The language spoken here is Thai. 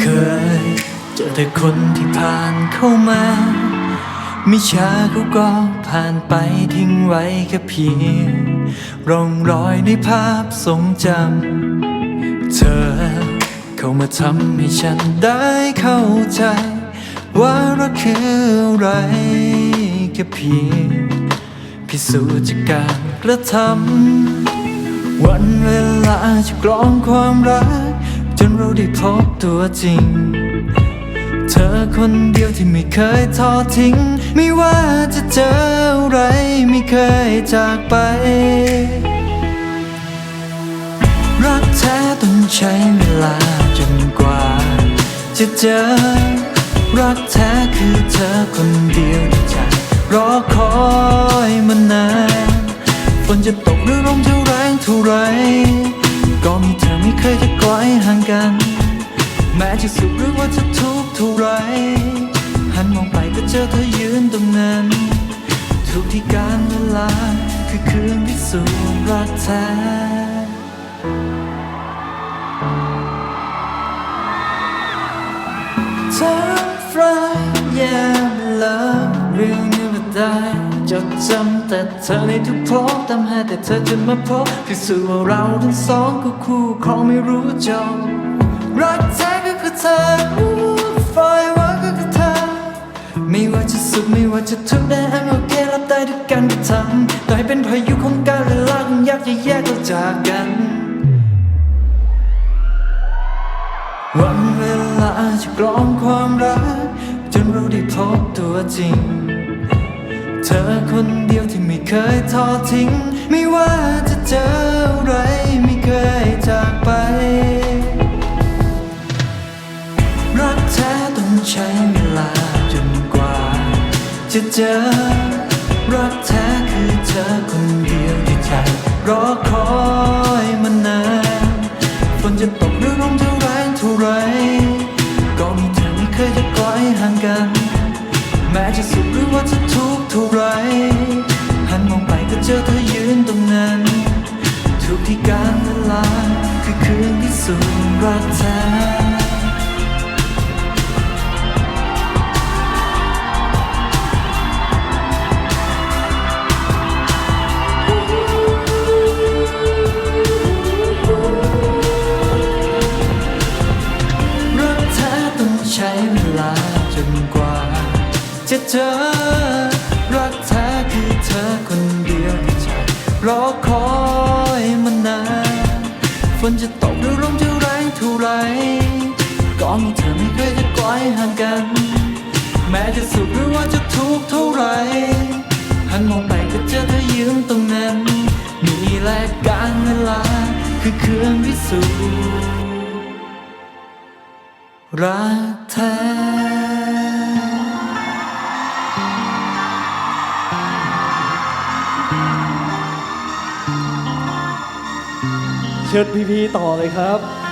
เคยเจอแต่คนที่ผ่านเข้ามามิช้าเขาก็ผ่านไปทิ้งไว้แค่เพียงร่องรอยในภาพทรงจำ เธอเข้ามาทำให้ฉันได้เข้าใจ ว่ารักคืออะไรแค่เพียงพิสูจน์จากการกระทำวันเวลาจะกลองความรัก จนเราได้พบตัวจริง เธอคนเดียวที่ไม่เคยทอดทิ้ง ไม่ว่าจะเจออะไรไม่เคยจากไป รักแท้ต้องใช้เวลาจนกว่า จะเจอ รักแท้คือเธอคนเดียวที่ใจรอคอยมานานฝนจะตกหรือลมจะแรงเท่าไร ก็มีเธอไม่เคยจะ กัน แม้จะสุขหรือว่าจะทุกข์เท่าไร หันมองไปก็เจอเธอยืนตรงนั้น ทุกที่การเวลาคือคืนพิสูจน์รักแท้ Time fly yeah love เรื่องนี้ไม่ได้ จำแต่เธอในทุกพบตามหาแต่เธอจะมาพบพิสูจน์ว่าเราทั้งสองก็คู่ครองไม่รู้จบรักแท้ก็คือเธอไฟว่าก็คือเธอ ไม่ว่าจะสุขไม่ว่าจะทุกข์ได้แอมโอเครับได้ด้วยกันก็ทำต่อให้เป็นพายุของการเวลาคงยากจะแยกเราจากกันวันเวลาจะกลองความรัก จนเราได้พบตัวจริง เธอคนเดียวที่ไม่เคยทอดทิ้ง ไม่ว่าจะเจออะไรไม่เคยจากไป รักแท้ต้องใช้เวลาจนกว่า จะเจอ รักแท้คือเธอคนเดียวที่ใจรอคอยมานานฝนจะตกหรือลมจะแรงเท่าไร ก็มีเธอไม่เคยจะกลห่างกัน ม้จะสุขหรือว่าจะทุกข์เท่าไร หันมองไปก็เจอเธอยืนตรงนั้น ทุกที่การเวลาคือคืนที่สุดรักแท้ จะเจอ รักแท้คือเธอคนเดียวที่ใจรอคอยมานานฝนจะตกหรือลมจะแรงเท่าไรก็มีเธอไม่เคยจะไกลห่างกัน แม้จะสุขหรือว่าจะทุกข์เท่าไรหันมองไปก็เจอเธอยืนตรงนั้น มีแลกการเวลาคือเครื่องพิสูจน์รักแท้ ชิญพีพีต่อเลยครับ